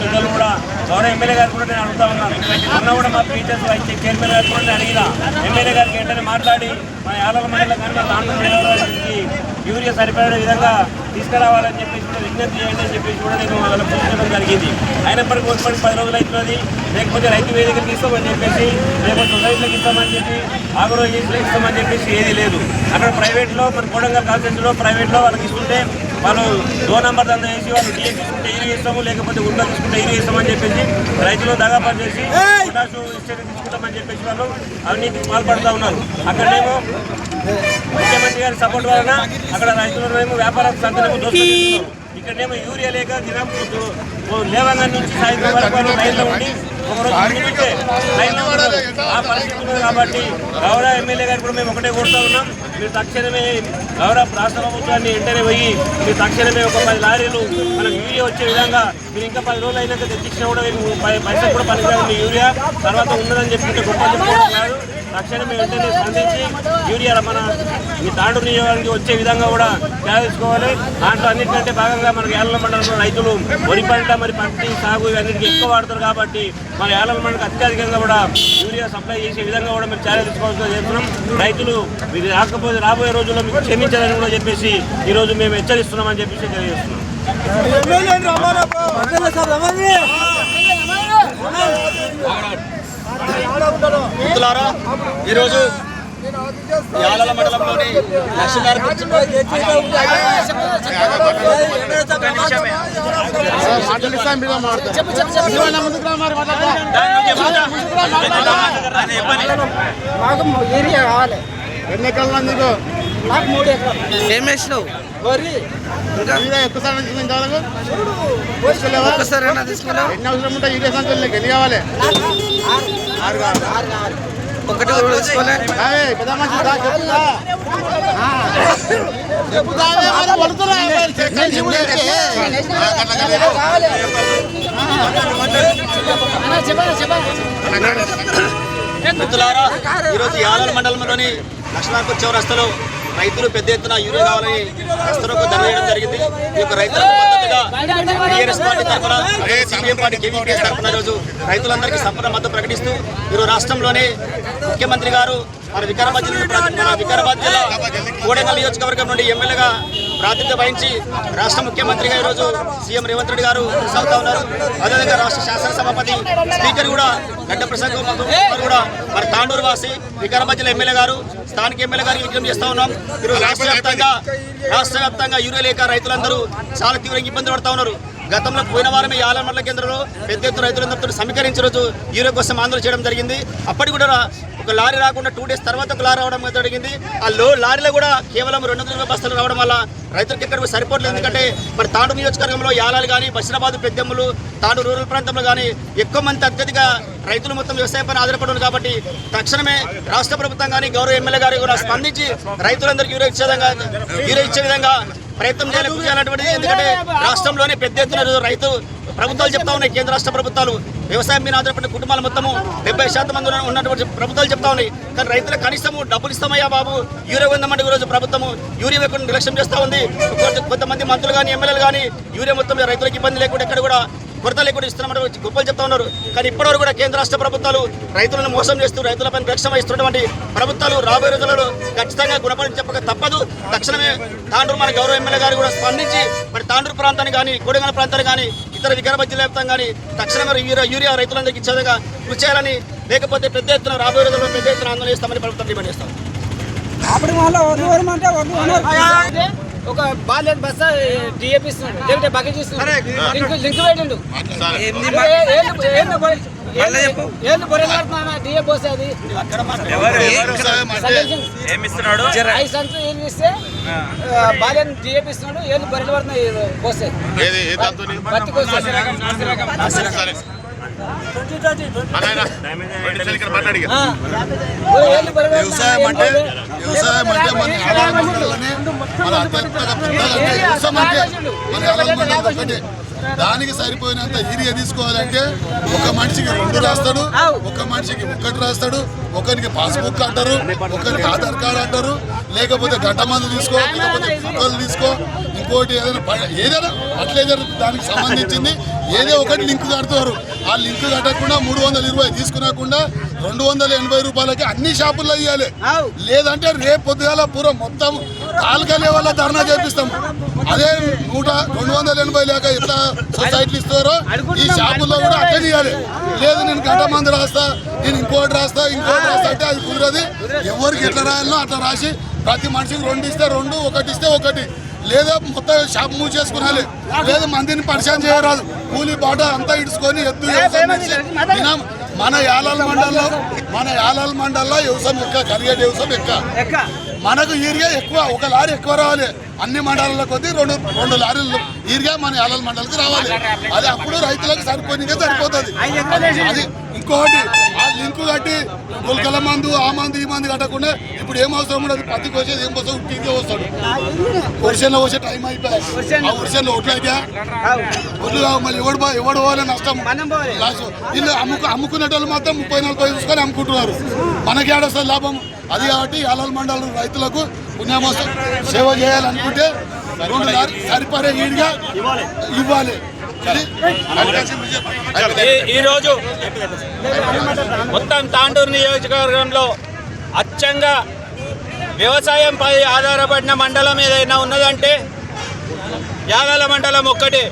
పిల్లలు కూడా గౌరవ ఎమ్మెల్యే గారు కూడా నేను అడుగుతా ఉన్నాను. అన్న కూడా మా టీచర్స్ వైస్ చైర్మన్ గారు కూడా నేను అడిగిన. ఎమ్మెల్యే గారికి వెంటనే మాట్లాడి మా యాదవ మండలం కానీ మా దాంట్లో యూరియా సరిపడే విధంగా తీసుకురావాలని చెప్పేసి కూడా విజ్ఞప్తి చేయండి అని చెప్పేసి కూడా నేను వాళ్ళని సూచించడం జరిగింది. అయినప్పటికీ కొనుగోలు పది రోజులు అవుతున్నది. లేకపోతే రైతు వేదికలకు ఇస్తామని చెప్పేసి లేకపోతే సొసైటీలకు ఇస్తామని చెప్పి ఆగ్రో ఏజెన్సీలకు ఇస్తామని చెప్పేసి ఏది లేదు. అక్కడ ప్రైవేట్లో మరి కాల్ కాన్స్టిట్యూన్సీలో ప్రైవేట్లో వాళ్ళకి ఇస్తుంటే వాళ్ళు దో నంబర్ దంద వేసి వాళ్ళు డిఏ తీసుకుంటే ఇరు ఇస్తాము లేకపోతే ఉండలు తీసుకుంటే ఇరు ఇస్తామని చెప్పేసి రైతులు దగాపని చేసి పొటాషు ఇస్తే తీసుకుంటామని చెప్పేసి వాళ్ళు అవినీతికి పాల్పడుతూ ఉన్నారు. అక్కడేమో ముఖ్యమంత్రి గారి సపోర్ట్ వలన అక్కడ రైతులనేమో వ్యాపార సంతనేమో దోసుకొస్తున్నారు ఇక్కడేమో యూరియా లేక దినం లేవంగా నుంచి సాయంత్రం వరకు లైన్లో ఉండి ఒకరోజు ముందుంటే లైన్లో ఉన్నారు. ఆ పరిస్థితి ఉంది కాబట్టి గౌరవ ఎమ్మెల్యే గారు కూడా మేము ఒకటే కోరుతా ఉన్నాం. మీరు తక్షణమే గౌరవ రాష్ట్ర ప్రభుత్వాన్ని వెంటనే పోయి మీరు తక్షణమే ఒక పది లారీలు మనకు యూరియా వచ్చే విధంగా మీరు ఇంకా పది రోజులు అయినాక తెచ్చిచ్చినా కూడా పైసలు కూడా పనికిరాదు మీ యూరియా తర్వాత ఉన్నదని చెప్పుకుంటే గొప్ప చెప్పుకోవడం కాదు తక్షణమే వెంటనే స్పందించి యూరియా మన ఈ తాండూరు నియోజకవర్గానికి వచ్చే విధంగా కూడా తీసుకోవాలి దాంట్లో అన్నిటికంటే భాగంగా మనకి ఏళ్ళ మండలంలో రైతులు వరి పంట మరి పత్తి సాగు ఇవన్నిటికీ ఎక్కువ వాడతారు కాబట్టి మన ఏళ్ళ మండలికి అత్యధికంగా కూడా యూరియా సప్లై చేసే విధంగా కూడా మేము చర్య తీసుకోవాల్సి చేస్తున్నాం. రైతులు మీరు రాకపోతే రాబోయే రోజుల్లో మీకు క్షమించాలని కూడా చెప్పేసి ఈ రోజు మేము హెచ్చరిస్తున్నామని చెప్పేసి తెలియజేస్తున్నాం. మిత్రులారా ఈరోజు యాలల మండలంలోని లక్ష్మీనారాయణ మాకు ఏరియా కావాలి. ఎన్ని ఎకరాలు నీకు ఏం వేసినావు తీసుకున్నావు ఒకటి కూడా తీసుకోలే మిత్రులారా ఈరోజు యాలల మండలంలోని లక్ష్మణపూర్ చౌరస్తలో రైతులు పెద్ద ఎత్తున యూరియా కావాలని రస్తరోకు ధర వేయడం జరిగింది. ఈ యొక్క రైతులకు మద్దతుగా టీఆర్ఎస్ పార్టీ తరఫున సిపిఎం పార్టీ కేవీపీఎస్ తరఫున ఈరోజు రైతులందరికీ సంపూర్ణ మద్దతు ప్రకటిస్తూ ఈరోజు రాష్ట్రంలోనే ముఖ్యమంత్రి గారు మన వికారాబాద్ జిల్లా మన వికారాబాద్ జిల్లా కోడెగల్ నియోజకవర్గం నుండి ఎమ్మెల్యేగా ప్రాతినిధ్యం వహించి రాష్ట్ర ముఖ్యమంత్రిగా ఈరోజు సీఎం రేవంత్ రెడ్డి గారు కొనసాగుతా ఉన్నారు. అదేవిధంగా రాష్ట్ర శాసనసభాపతి స్పీకర్ కూడా గడ్డ ప్రసంగం గారు కూడా మరి తాండూరు వాసి వికారాబాద్ జిల్లా ఎమ్మెల్యే గారు స్థానిక ఎమ్మెల్యే గారికి విజ్ఞప్తి చేస్తా ఉన్నాం. ఈరోజు రాష్ట్ర వ్యాప్తంగా రాష్ట్ర వ్యాప్తంగా యూరియా లేక రైతులందరూ చాలా తీవ్రంగా ఇబ్బంది పడతా ఉన్నారు. గతంలో పోయిన వారమే యాల మండల కేంద్రంలో పెద్ద ఎత్తున రైతులందరితో సమీకరించిన రోజు కోసం ఆందోళన చేయడం జరిగింది. అప్పటికి కూడా ఒక లారీ రాకుండా టూ డేస్ తర్వాత ఒక లారీ రావడం జరిగింది. ఆ లో లారీలో కూడా కేవలం రెండు వందల బస్తాలు రావడం వల్ల రైతులకు ఎక్కడ సరిపోవట్లేదు. ఎందుకంటే మరి తాండు నియోజకవర్గంలో యాలాలు కానీ బషీరాబాద్ పెద్దెమ్మలు తాండు రూరల్ ప్రాంతంలో కానీ ఎక్కువ మంది అత్యధిక రైతులు మొత్తం వ్యవసాయం పైన ఆధారపడి కాబట్టి తక్షణమే రాష్ట్ర ప్రభుత్వం కానీ గౌరవ ఎమ్మెల్యే గారు కూడా స్పందించి రైతులందరికీ యూరియా ఇచ్చే విధంగా యూరియా ఇచ్చే విధంగా ప్రయత్నం చేయాలి ఎందుకంటే రాష్ట్రంలోనే పెద్ద ఎత్తున రైతు ప్రభుత్వాలు చెప్తా ఉన్నాయి కేంద్ర రాష్ట్ర ప్రభుత్వాలు. వ్యవసాయం మీద ఆధారపడిన కుటుంబాలు మొత్తము డెబ్బై శాతం మంది ఉన్నటువంటి ప్రభుత్వాలు చెప్తా ఉన్నాయి. కానీ రైతులకు కనీసము డబ్బులు ఇస్తామయ్యా బాబు. యూరియా ఉందామంటే ఈరోజు ప్రభుత్వము యూరియా వేయకుండా నిర్లక్ష్యం చేస్తూ ఉంది. కొంత- కొంతమంది మంత్రులు కానీ ఎమ్మెల్యేలు కానీ యూరియా మొత్తం రైతులకు ఇబ్బంది లేకుండా ఎక్కడ కూడా కొరత లేకుండా ఇస్తున్నామని గొప్పలు చెప్తా ఉన్నారు. కానీ ఇప్పటివరకు కూడా కేంద్ర రాష్ట్ర ప్రభుత్వాలు రైతులను మోసం చేస్తూ రైతులపై రక్షణ ఇస్తున్నటువంటి ప్రభుత్వాలు రాబోయే రోజులలో ఖచ్చితంగా గుణపడి చెప్పక తప్పదు. తక్షణమే తాండూరు మన గౌరవ ఎమ్మెల్యే గారు కూడా స్పందించి మరి తాండూరు ప్రాంతాన్ని కానీ కొడగల ప్రాంతాన్ని కానీ ఇతర వికారాబాద్ జిల్లా వ్యాప్తంగా కానీ తక్షణమే యూరియా యూరియా రైతులందరికీ ఇచ్చే విధంగా కృషి చేయాలని లేకపోతే పెద్ద ఎత్తున రాబోయే రోజుల్లో పెద్ద ఎత్తున ఆందోళన చేస్తామని ప్రభుత్వం డిమాండ్ చేస్తాం బాల్యం బస్తా డిఏపి ఇస్తున్నాడు. లేకపోతే బకెట్ ఇస్తున్నాడు లింక్ లింక్ పెట్టిండు ఏళ్ళు- బొరెలాడుతున్నా డిఏపి వస్తే అది. ఐదు సంచులు ఏళ్ళు ఇస్తే బాల్యం డిఏపి ఇస్తున్నాడు? ఏళ్ళు బొరెలు పడుతున్నాయి పోస్తే. వ్యవసాయం అంటే. వ్యవసాయం అంటే మన మన వ్యవసాయం అంటే ఒకటే దానికి సరిపోయినంత యూరియా తీసుకోవాలంటే ఒక మనిషికి రెండు రాస్తాడు ఒక మనిషికి ఒక్కటి రాస్తాడు ఒకరికి పాస్బుక్ అంటారు ఒకరికి ఆధార్ కార్డు అంటారు లేకపోతే గంట మంది తీసుకో లేకపోతే ఫోటోలు తీసుకో ఇంకోటి ఏదైనా ప- ఏదైనా అట్లేదర్ దానికి సంబంధించింది ఏదో ఒకటి లింక్ కడతారు. ఆ లింక్ కట్టకుండా మూడు వందల ఇరవై తీసుకురాకుండా రెండు వందల ఎనభై రూపాయలకి అన్ని షాపుల్లో ఇవ్వాలి లేదంటే రేపు పొద్దుగాల పూర మొత్తం తాలూకా లెవెల్ ధర్నా చేపిస్తాం. అదే నూట రెండు వందల ఎనభై లేక ఎట్లా సొసైటీలు ఇస్తారో ఈ షాపుల్లో కూడా అట్లనే ఇవ్వాలి లేదు నేను గంట మంది రాస్తా నేను ఇంకోటి రాస్తా ఇంకోటి రాస్తా అంటే అది కుదరదు. ఎవరికి ఎట్లా రాయాలనో అట్లా రాసి ప్రతి మనిషికి రెండు ఇస్తే రెండు ఒకటి ఇస్తే ఒకటి. లేదా మొత్తం షాప్ మూసేసుకునాలి లేదా మందిని పరిచయం చేయరాదు. కూలి బాట అంతా ఇడుచుకొని ఎద్దు దినం మన యాలాల మండలంలో మన యాలాల మండలంలో వ్యవసాయం ఎక్క కరిగే వ్యవసాయం ఎక్క. ఎక్క. మనకు ఈరిగా ఎక్కువ ఒక లారీ ఎక్కువ రావాలి. అన్ని మండలాల కొద్దీ రెండు రెండు లారీలు ఈరిగా మన యాలల మండలికి రావాలి. అది అప్పుడు రైతులకు సరిపోయినగా సరిపోతుంది. అది ఇంకొకటి ఆ లింకు కట్టి గుల్కల మందు ఆ మందు ఈ మందు కట్టకుండా ఇప్పుడు ఏం అవసరం ఉండదు. పత్తికి వచ్చేది ఏం కోసం ఉట్టిగా వస్తాడు వర్షంలో వచ్చే టైం అయిపోయాయి ఆ వర్షంలో ఒట్లయితే ఒడ్లు కావు, మళ్ళీ. ఎవడు ఎవడు పోవాలి నష్టం. వీళ్ళు అమ్ముకు అమ్ముకునే వాళ్ళు మాత్రం ముప్పై నలభై చూసుకొని అమ్ముకుంటున్నారు. మనకి ఏడొస్తుంది లాభం? అది కాబట్టి యాలల మండలం రైతులకు పుణ్యమోసం సేవ చేయాలనుకుంటే రెండు సరిపడే ఈడిగా ఇవ్వాలి. ఈరోజు మొత్తం తాండూరు నియోజకవర్గంలో అచ్చంగా వ్యవసాయంపై ఆధారపడిన మండలం ఏదైనా ఉన్నదంటే యాగాల మండలం ఒక్కటే.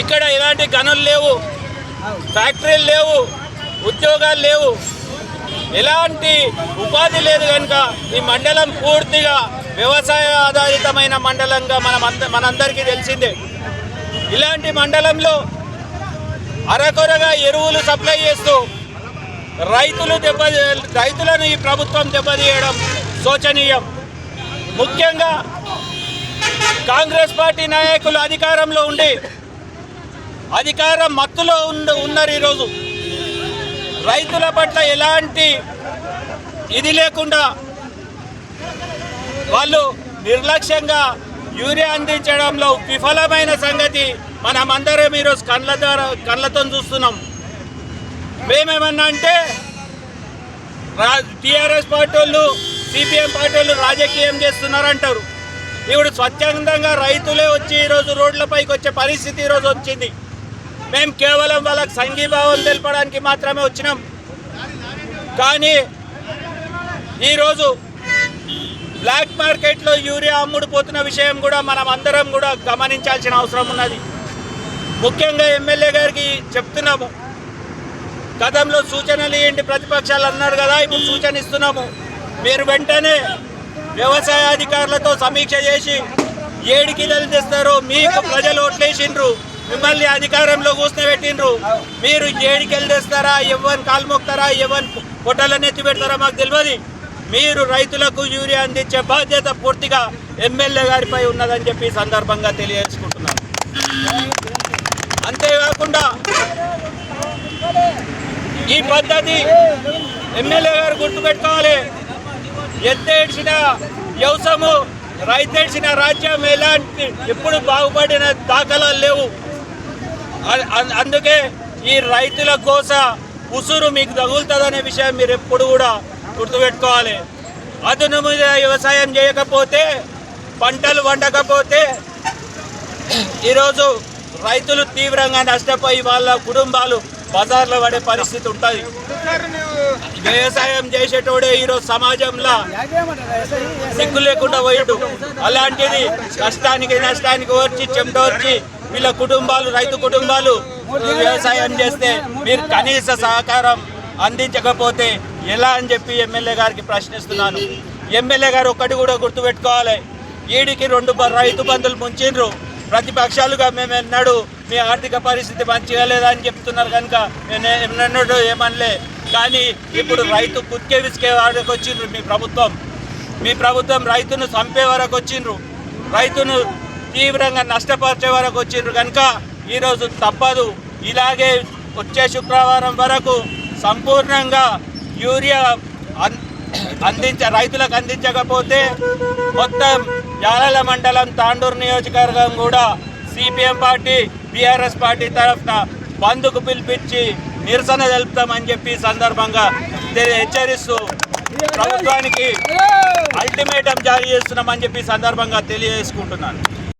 ఇక్కడ ఎలాంటి గనులు లేవు ఫ్యాక్టరీలు లేవు ఉద్యోగాలు లేవు. ఎలాంటి ఉపాధి లేదు కనుక ఈ మండలం పూర్తిగా వ్యవసాయ ఆధారితమైన మండలంగా మనం మనందరికీ తెలిసిందే. ఇలాంటి మండలంలో అరకొరగా ఎరువులు సప్లై చేస్తూ రైతులు దెబ్బ రైతులను ఈ ప్రభుత్వం దెబ్బతీయడం శోచనీయం. ముఖ్యంగా కాంగ్రెస్ పార్టీ నాయకులు అధికారంలో ఉండి అధికారం మత్తులో ఉండ ఉన్నారు ఈరోజు. రైతుల పట్ల ఎలాంటి ఇది లేకుండా వాళ్ళు నిర్లక్ష్యంగా యూరియా అందించడంలో విఫలమైన సంగతి మనమందరం ఈరోజు కళ్ళ ద్వారా కళ్ళతో చూస్తున్నాం. మేమేమన్నా అంటే రా టీఆర్ఎస్ పార్టీ వాళ్ళు సిపిఎం పార్టీ వాళ్ళు రాజకీయం చేస్తున్నారంటారు. ఇప్పుడు స్వచ్ఛందంగా రైతులే వచ్చి ఈరోజు రోడ్లపైకి వచ్చే పరిస్థితి ఈరోజు వచ్చింది. మేము కేవలం వాళ్ళకి సంఘీభావం తెలపడానికి మాత్రమే వచ్చినాం. కానీ ఈరోజు బ్లాక్ మార్కెట్లో యూరియా అమ్ముడు పోతున్న విషయం కూడా మనం అందరం కూడా గమనించాల్సిన అవసరం ఉన్నది. ముఖ్యంగా ఎమ్మెల్యే గారికి చెప్తున్నాము. గతంలో సూచనలు ఏంటి ప్రతిపక్షాలు అన్నారు కదా ఇప్పుడు సూచన ఇస్తున్నాము. మీరు వెంటనే వ్యవసాయ అధికారులతో సమీక్ష చేసి ఏడికి తెస్తారో మీకు ప్రజలు ఓట్లేసిండ్రు మిమ్మల్ని అధికారంలో కూర్చోబెట్టిండ్రు. మీరు ఏడుకెళ్ళి తెస్తారా ఎవరిని కాలు మొక్తారా ఎవరిని పొట్టలను ఎత్తి పెడతారా మాకు తెలియదు మీరు రైతులకు యూరియా అందించే బాధ్యత పూర్తిగా ఎమ్మెల్యే గారిపై ఉన్నదని చెప్పి సందర్భంగా తెలియజేసుకుంటున్నాను. అంతేకాకుండా ఈ పద్ధతి ఎమ్మెల్యే గారు గుర్తుపెట్టుకోవాలి. ఎత్తేడ్చిన వ్యవసాయము రైతేడ్చిన రాజ్యం ఎలాంటి ఎప్పుడు బాగుపడిన దాఖలాలు లేవు. అందుకే ఈ రైతుల కోస ఉసురు మీకు తగులుతుందనే విషయం మీరు ఎప్పుడు కూడా గుర్తుపెట్టుకోవాలి. అదును మీద వ్యవసాయం చేయకపోతే పంటలు వండకపోతే ఈరోజు రైతులు తీవ్రంగా నష్టపోయి వాళ్ళ కుటుంబాలు బజార్లో పడే పరిస్థితి ఉంటుంది. వ్యవసాయం చేసేటోడే ఈరోజు సమాజంలో సిగ్గు లేకుండా పోయడు. అలాంటిది కష్టానికి నష్టానికి వచ్చి చెమట వచ్చి వీళ్ళ కుటుంబాలు రైతు కుటుంబాలు వ్యవసాయం చేస్తే మీరు కనీస సహకారం అందించకపోతే ఎలా అని చెప్పి ఎమ్మెల్యే గారికి ప్రశ్నిస్తున్నాను. ఎమ్మెల్యే గారు ఒక్కటి కూడా గుర్తుపెట్టుకోవాలి. ఈడికి రెండు రైతు బంధులు ముంచిండ్రు. ప్రతిపక్షాలుగా మేము ఎన్నాడు మీ ఆర్థిక పరిస్థితి మంచిగా లేదని చెప్తున్నారు కనుక నేను ఎన్నడూ ఏమనలే. కానీ ఇప్పుడు రైతు కుత్కే విసికే వరకు వచ్చిండ్రు మీ ప్రభుత్వం. మీ ప్రభుత్వం రైతును చంపే వరకు వచ్చిండ్రు. రైతును తీవ్రంగా నష్టపరిచే వరకు వచ్చిండ్రు కనుక ఈరోజు తప్పదు. ఇలాగే వచ్చే శుక్రవారం వరకు సంపూర్ణంగా యూరియా అందించ రైతులకు అందించకపోతే మొత్తం యాలల మండలం తాండూరు నియోజకవర్గం కూడా సిపిఎం పార్టీ బీఆర్ఎస్ పార్టీ తరఫున బంద్కు పిలిపించి నిరసన తెలుపుతామని చెప్పి సందర్భంగా హెచ్చరిస్తూ ప్రభుత్వానికి అల్టిమేటం జారీ చేస్తున్నామని చెప్పి సందర్భంగా తెలియజేసుకుంటున్నాను.